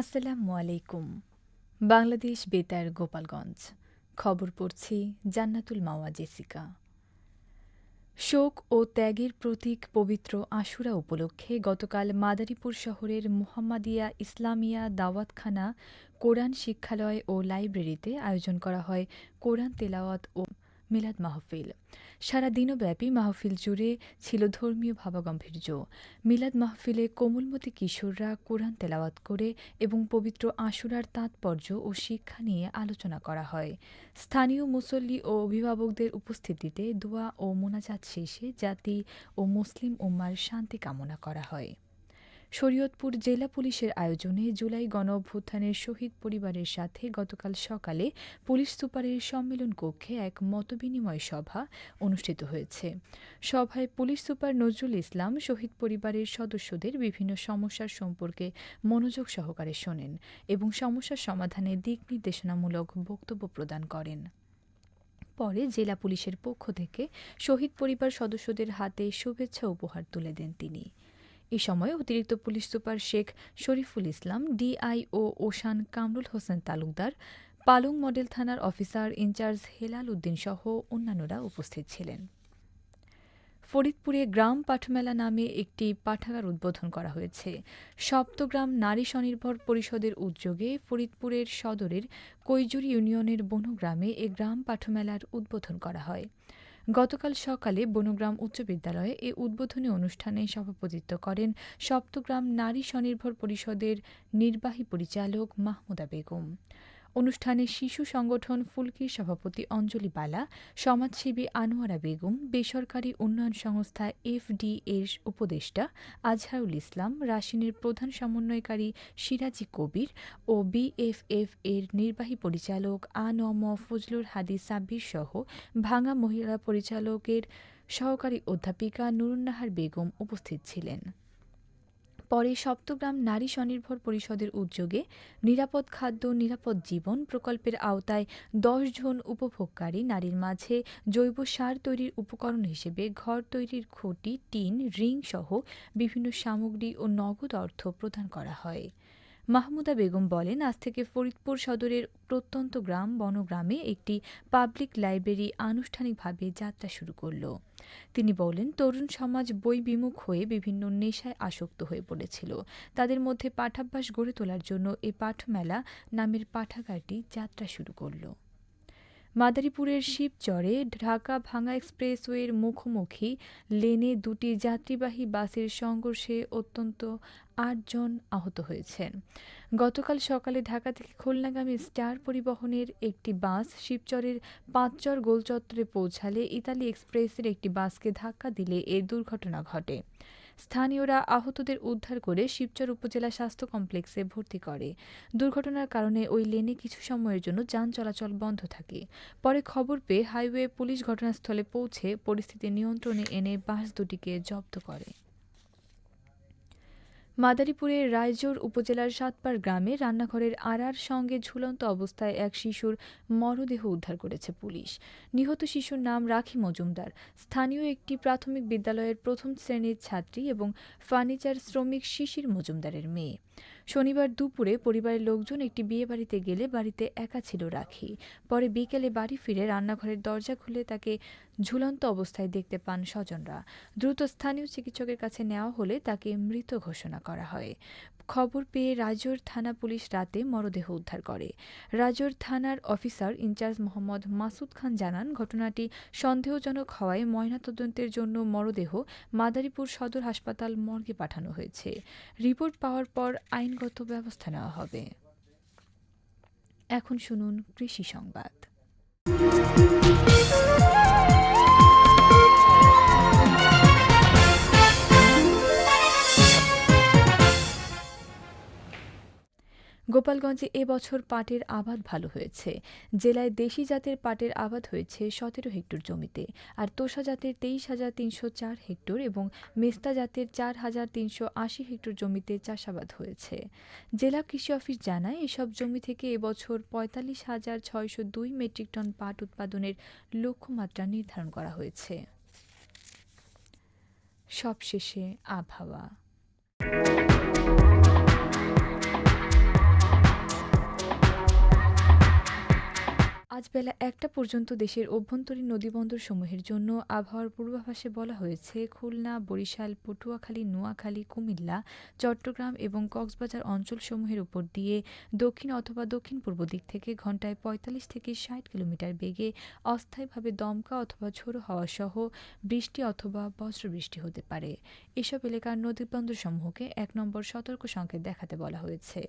আসসালামু আলাইকুম। বাংলাদেশ বেতার গোপালগঞ্জ। খবর পড়ছি জান্নাতুল মাওয়া জেসিকা। শোক ও ত্যাগের প্রতীক পবিত্র আশুরা উপলক্ষে গতকাল মাদারীপুর শহরের মুহাম্মাদিয়া ইসলামিয়া দাওয়াতখানা, কোরআন শিক্ষালয় ও লাইব্রেরিতে আয়োজন করা হয় কোরআন তেলাওয়াত ও মিলাদ মাহফিল। সারা দিনব্যাপী মাহফিল জুড়ে ছিল ধর্মীয় ভাবাগম্ভীর্য। মিলাদ মাহফিলে কোমলমতি কিশোররা কোরআন তেলাওয়াত করে এবং পবিত্র আশুরার তাৎপর্য ও শিক্ষা নিয়ে আলোচনা করা হয়। স্থানীয় মুসল্লি ও অভিভাবকদের উপস্থিতিতে দোয়া ও মোনাজাত শেষে জাতি ও মুসলিম উম্মার শান্তি কামনা করা হয়। শরীয়তপুর জেলা পুলিশের আয়োজনে জুলাই গণঅভ্যুত্থানের শহীদ পরিবারের সাথে গতকাল সকালে পুলিশ সুপারের সম্মেলন কক্ষে এক মতবিনিময় সভা অনুষ্ঠিত হয়েছে। সভায় পুলিশ সুপার নজরুল ইসলাম শহীদ পরিবারের সদস্যদের বিভিন্ন সমস্যার সম্পর্কে মনোযোগ সহকারে শোনেন এবং সমস্যার সমাধানে দিক নির্দেশনামূলক বক্তব্য প্রদান করেন। পরে জেলা পুলিশের পক্ষ থেকে শহীদ পরিবার সদস্যদের হাতে শুভেচ্ছা উপহার তুলে দেন তিনি। এ সময় অতিরিক্ত police super Sheikh Shariful Islam, DIO ocean Kamrul Hossain Talukdar, Palong model থানার অফিসার ইনচার্জ হেলাল উদ্দিন সহ অন্যান্যরা উপস্থিত ছিলেন। ফরিদপুরে গ্রাম পাঠমেলা নামে একটি পাঠাগার উদ্বোধন করা হয়েছে। সপ্তগ্রাম নারী স্বনির্ভর পরিষদের উদ্যোগে ফরিদপুরের সদরের কৈজুরি ইউনিয়নের বনগ্রামে এ গ্রাম পাঠমেলার উদ্বোধন করা হয়। গতকাল সকালে বনগ্রাম উচ্চ বিদ্যালয়ে এ উদ্বোধনী অনুষ্ঠানে সভাপতিত্ব করেন সপ্তগ্রাম নারী স্বনির্ভর পরিষদের নির্বাহী পরিচালক মাহমুদা বেগম। অনুষ্ঠানে শিশু সংগঠন ফুলকির সভাপতি অঞ্জলি বালা, সমাজসেবী আনোয়ারা বেগম, বেসরকারি উন্নয়ন সংস্থা এফডি এর উপদেষ্টা আজহারুল ইসলাম, রাশিনের প্রধান সমন্বয়কারী সিরাজি কবির ও বিএফএফ এর নির্বাহী পরিচালক আনম ফজলুর হাদি সাব্বির সহ ভাঙা মহিলা পরিচালকের সহকারী অধ্যাপিকা নুরুন্নাহার বেগম উপস্থিত ছিলেন। পরে সপ্তগ্রাম নারী স্বনির্ভর পরিষদের উদ্যোগে নিরাপদ খাদ্য, নিরাপদ জীবন প্রকল্পের আওতায় দশ জন উপভোগকারী নারীর মাঝে জৈব সার তৈরির উপকরণ হিসেবে ঘর তৈরির খুঁটি, টিন, রিং সহ বিভিন্ন সামগ্রী ও নগদ অর্থ প্রদান করা হয়। মাহমুদা বেগম বলেন, আজ থেকে ফরিদপুর সদরের প্রত্যন্ত গ্রাম বনগ্রামে একটি পাবলিক লাইব্রেরি আনুষ্ঠানিকভাবে যাত্রা শুরু করল। তিনি বলেন, তরুণ সমাজ বই বিমুখ হয়ে বিভিন্ন নেশায় আসক্ত হয়ে পড়েছিল। তাদের মধ্যে পাঠাভ্যাস গড়ে তোলার জন্য এ পাঠমেলা নামের পাঠাগারটি যাত্রা শুরু করল। মাদারীপুরের শিবচরে ঢাকা ভাঙা এক্সপ্রেসওয়ের মুখোমুখি লেনে দুটি যাত্রীবাহী বাসের সংঘর্ষে অত্যন্ত আটজন আহত হয়েছেন। গতকাল সকালে ঢাকা থেকে খুলনাগামী স্টার পরিবহনের একটি বাস শিবচরের পাঁচচর গোলচত্বরে পৌঁছালে ইতালি এক্সপ্রেসের একটি বাসকে ধাক্কা দিলে এ দুর্ঘটনা ঘটে। স্থানীয়রা আহতদের উদ্ধার করে শিবচর উপজেলা স্বাস্থ্য কমপ্লেক্সে ভর্তি করে। দুর্ঘটনার কারণে ওই লেনে কিছু সময়ের জন্য যান চলাচল বন্ধ থাকে। পরে খবর পেয়ে হাইওয়ে পুলিশ ঘটনাস্থলে পৌঁছে পরিস্থিতি নিয়ন্ত্রণে এনে বাস দুটিকে জব্দ করে। মাদারীপুরের রায়জোর উপজেলার সাতপার গ্রামে রান্নাঘরের আড়ার সঙ্গে ঝুলন্ত অবস্থায় এক শিশুর মরদেহ উদ্ধার করেছে পুলিশ। নিহত শিশুর নাম রাখি মজুমদার। স্থানীয় একটি প্রাথমিক বিদ্যালয়ের প্রথম শ্রেণির ছাত্রী এবং ফার্নিচার শ্রমিক শিশির মজুমদারের মেয়ে। শনিবার দুপুরে পরিবারের লোকজন একটি বিয়ে বাড়িতে গেলে বাড়িতে একা ছিল রাখি। পরে বিকেলে বাড়ি ফিরে রান্নাঘরের দরজা খুলে তাকে ঝুলন্ত অবস্থায় দেখতে পান স্বজনরা। দ্রুত স্থানীয় চিকিৎসকের কাছে নেওয়া হলে তাকে মৃত ঘোষণা করা হয়। খবর পেয়ে রাজোর থানা পুলিশ রাতে মরদেহ উদ্ধার করে। রাজোর থানার officer in charge Mohammad Masud Khan জানান, ঘটনাটি সন্দেহজনক হওয়ায় ময়নাতদন্তের জন্য মরদেহ মাদারীপুর সদর হাসপাতাল মর্গে পাঠানো হয়েছে। রিপোর্ট পাওয়ার পর আইনগত ব্যবস্থা নেওয়া হবে। এখন শুনুন কৃষি সংবাদ। গোপালগঞ্জে এবছর পাটের আবাদ ভালো হয়েছে। জেলায় দেশি জাতের পাটের আবাদ হয়েছে সতেরো হেক্টর জমিতে আর তোষা জাতের তেইশ হাজার তিনশো চার হেক্টর এবং মেস্তা জাতের চার হাজার তিনশো আশি হেক্টর জমিতে চাষাবাদ হয়েছে। জেলা কৃষি অফিস জানায়, এসব জমি থেকে এবছর পঁয়তাল্লিশ হাজার ছয়শো দুই মেট্রিক টন পাট উৎপাদনের লক্ষ্যমাত্রা নির্ধারণ করা হয়েছে। সবশেষে আবহাওয়া। বেলা একটা পর্যন্ত দেশের অভ্যন্তরীণ নদীবন্দরসমূহের জন্য আবহাওয়ার পূর্বাভাসে বলা হয়েছে, খুলনা, বরিশাল, পটুয়াখালী, নোয়াখালী, কুমিল্লা, চট্টগ্রাম এবং কক্সবাজার অঞ্চলসমূহের উপর দিয়ে দক্ষিণ অথবা দক্ষিণ পূর্ব দিক থেকে ঘন্টায় ৪৫ থেকে ৬০ কিলোমিটার বেগে অস্থায়ীভাবে দমকা অথবা ঝোড়ো হাওয়া সহ বৃষ্টি অথবা বজ্রবৃষ্টি হতে পারে। এসব এলাকার নদীবন্দরসমূহকে এক নম্বর সতর্ক সংকেত দেখাতে বলা হয়েছে।